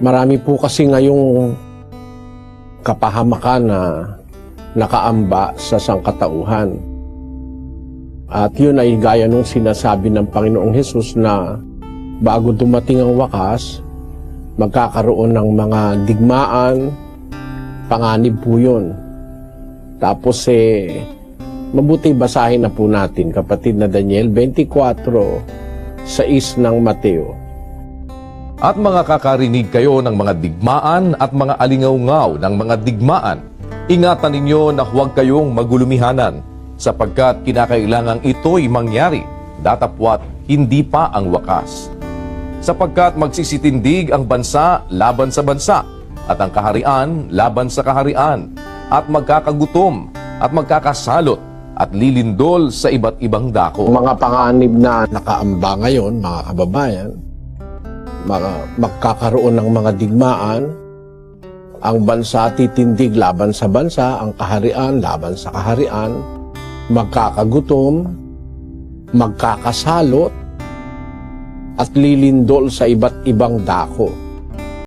Marami po kasi ngayong kapahamakan na nakaamba sa sangkatauhan. At yun ay gaya nung sinasabi ng Panginoong Hesus na bago dumating ang wakas, magkakaroon ng mga digmaan, panganib po yun. Tapos eh, mabuti basahin na po natin, kapatid na Daniel, 24, 6 ng Mateo. At mga kakarinig kayo ng mga digmaan at mga alingaw-ngaw ng mga digmaan. Ingatan ninyo na huwag kayong magulumihanan sapagkat kinakailangang ito'y mangyari datapwat hindi pa ang wakas. Sapagkat magsisitindig ang bansa laban sa bansa at ang kaharian laban sa kaharian at magkakagutom at magkakasalot at lilindol sa iba't ibang dako. mga panganib na nakaamba ngayon, mga kababayan, magkakaroon ng mga digmaan, ang bansa titindig laban sa bansa, ang kaharian laban sa kaharian, magkakagutom, magkakasalot, at lilindol sa iba't ibang dako.